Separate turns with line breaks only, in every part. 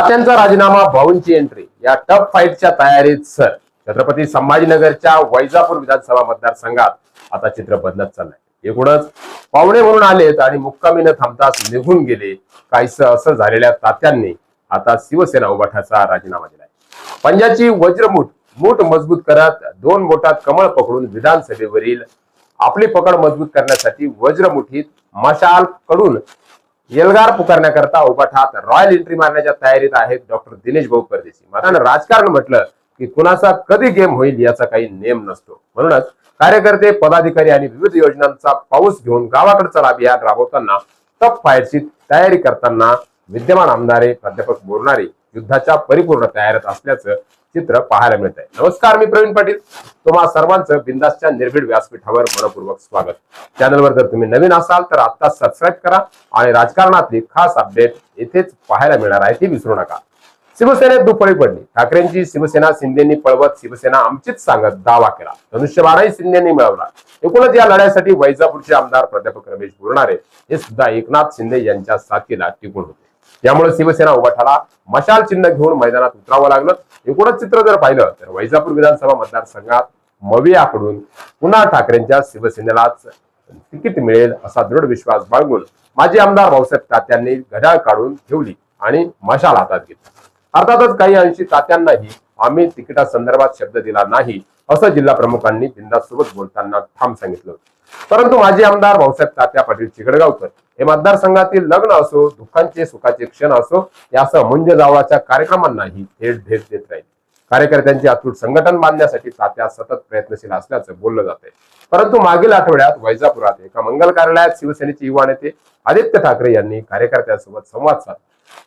तात्यांचा राजीनामा भाऊंची एंट्री या टफ फाईटच्या तयारीत सर छत्रपती संभाजीनगरच्या वैजापूर विधानसभा मतदारसंघात आता चित्र बदलत चाललंय. एकूणच पाहुणे म्हणून आलेत आणि मुक्कामी न थांबताच निघून गेले. काहीस असं झालेल्या तात्यांनी आता शिवसेना उभाठाचा राजीनामा दिलाय. पंजाची वज्रमुठ मूठ मजबूत करत दोन बोटात कमळ पकडून विधानसभेवरील आपली पकड मजबूत करण्यासाठी वज्रमुठीत मशाल कडून एल्गार पुकारण्याकरता उभाठात रॉयल एंट्री मारण्याच्या तयारीत आहेत डॉक्टर दिनेश भाऊ परदेशी. मात्र राजकारण म्हटलं की कुणाचा कधी गेम होईल याचा काही नेम नसतो. म्हणूनच कार्यकर्ते पदाधिकारी आणि विविध योजनांचा पाऊस घेऊन गावाकडचा अभियान राबवताना टफ फाईटची तयारी करताना विद्यमान आमदारे प्राध्यापक बोलणारे युद्धाच्या परिपूर्ण तयारीत असल्याचं चित्र पाहायला मिळत आहे. नमस्कार मी प्रवीण पाटील. तुम्हा सर्वांचं बिंदासच्या निर्भीड व्यासपीठावर मनपूर्वक स्वागत. चॅनलवर जर तुम्ही नवीन असाल तर आता सबस्क्राईब करा आणि राजकारणातली खास अपडेट येथेच पाहायला मिळणार आहे ती विसरू नका. शिवसेनेत दुफळी पडली. ठाकरेंची शिवसेना शिंदेनी पळवत शिवसेना आमचीच सांगत दावा केला. धनुष्यबाणही शिंदेनी मिळवला. एकूणच या लढ्यासाठी वैजापूरचे आमदार प्राध्यापक रमेश बोरणारे हे सुद्धा एकनाथ शिंदे यांच्या साथीला टिकून होते. त्यामुळे शिवसेना उभाठाला मशाल चिन्ह घेऊन मैदानात उतरावं लागलं. एकूणच चित्र जर पाहिलं तर वैजापूर विधानसभा मतदारसंघात मवियाकडून पुन्हा ठाकरेंच्या शिवसेनेलाच तिकीट मिळेल असा दृढ विश्वास बाळगून माजी आमदार भाऊसाहेब तात्यांनी घड्याळ काढून ठेवली आणि मशाल हातात घेतली. अर्थातच काही अंशी तात्यांनाही आम्ही तिकिटासंदर्भात शब्द दिला नाही असं जिल्हा प्रमुखांनी बिंदासोबत बोलताना ठाम सांगितलं परंतु माजी आमदार भाऊसाहेब तात्या पाटील चिकडगावकर हे मतदारसंघातील लग्न असो दुःखांचे सुखाचे क्षण असो यासह मुंज जावळाच्या कार्यक्रमांनाही थेट भेट देत राहील. कार्यकर्त्यांचे अतूट संघटन बांधण्यासाठी तात्या सतत प्रयत्नशील असल्याचं बोललं जाते परंतु मागील आठवड्यात वैजापुरात एका मंगल कार्यालयात शिवसेनेचे युवा नेते आदित्य ठाकरे यांनी कार्यकर्त्यांसोबत संवाद साधला.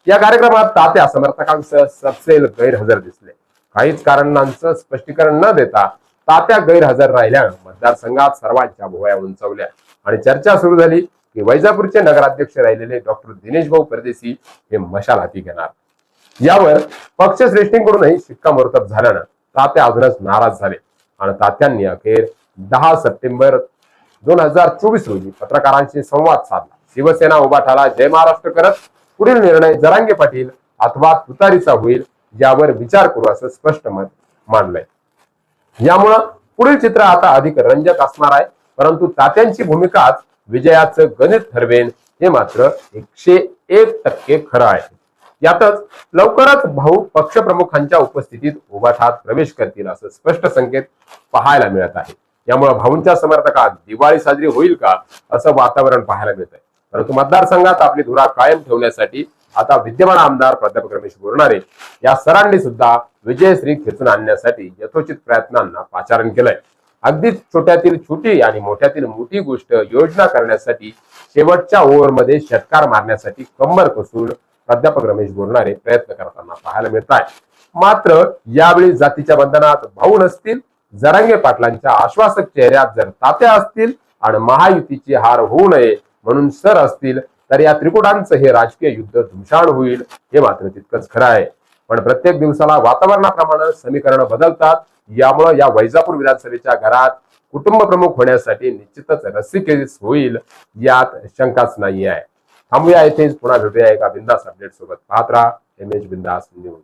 या कार्यक्रमात तात्या समर्थकांसह सपसेल गैरहजर दिसले. काहीच कारणांचं स्पष्टीकरण न देता तात्या गैरहजर राहिल्यानं मतदारसंघात सर्वांच्या भोवया उंचवल्या आणि चर्चा सुरू झाली. की वैजापूरचे नगराध्यक्ष राहिलेले डॉक्टर दिनेश भाऊ परदेशी हे मशाल हाती घेणार. यावर पक्षश्रेष्ठींकडूनही शिक्कामोर्तब झाल्यानं तात्या अजूनच नाराज झाले. आणि तात्यांनी अखेर दहा सप्टेंबर दोन हजार चोवीस रोजी पत्रकारांशी संवाद साधला. शिवसेना उभा ठाला जय महाराष्ट्र करत पुढील निर्णय जरांगे पाटील अथवा तुतारीचा होईल यावर विचार करू असं स्पष्ट मत मांडलंय. यामुळं पुढील चित्र आता अधिक रंजक असणार आहे. परंतु तात्यांची भूमिकाच विजयाचं गणित ठरवेन हे मात्र एकशे एक टक्के खरं आहे. यातच लवकरच भाऊ पक्षप्रमुखांच्या उपस्थितीत उभाठात प्रवेश करतील असं स्पष्ट संकेत पाहायला मिळत आहे. यामुळे भाऊंच्या समर्थकात दिवाळी साजरी होईल का असं वातावरण पाहायला मिळत आहे परंतु मतदारसंघात आपली धुरा कायम ठेवण्यासाठी आता विद्यमान आमदार प्राध्यापक रमेश बोरणारे या सरांनी सुद्धा विजयश्री खेचून आणण्यासाठी यथोचित प्रयत्नांना पाचारण केलंय. अगदीच छोट्यातील छोटी आणि मोठ्यातील मोठी गोष्ट योजना करण्यासाठी शेवटच्या ओव्हरमध्ये षटकार मारण्यासाठी कंबर कसून प्राध्यापक रमेश बोरणारे प्रयत्न करताना पाहायला मिळत आहे मात्र यावेळी जातीच्या बंधनात भाऊ नसतील जरांगे पाटलांच्या आश्वासक चेहऱ्यात जर तात्या असतील आणि महायुतीची हार होऊ नये म्हणून सर असतील तर या त्रिकुटांचं हे राजकीय युद्ध धुमशाण होईल हे मात्र तितकंच खरं आहे. पण प्रत्येक दिवसाला वातावरणाप्रमाणे समीकरण बदलतात. यामुळं या वैजापूर विधानसभेच्या घरात कुटुंब प्रमुख होण्यासाठी निश्चितच रस्सीखेच होईल यात शंकाच नाही आहे थांबूया येथेच पुन्हा भेटूया एका बिंदास अपडेट सोबत. पाहत राहा एम एच बिंदास न्यूज.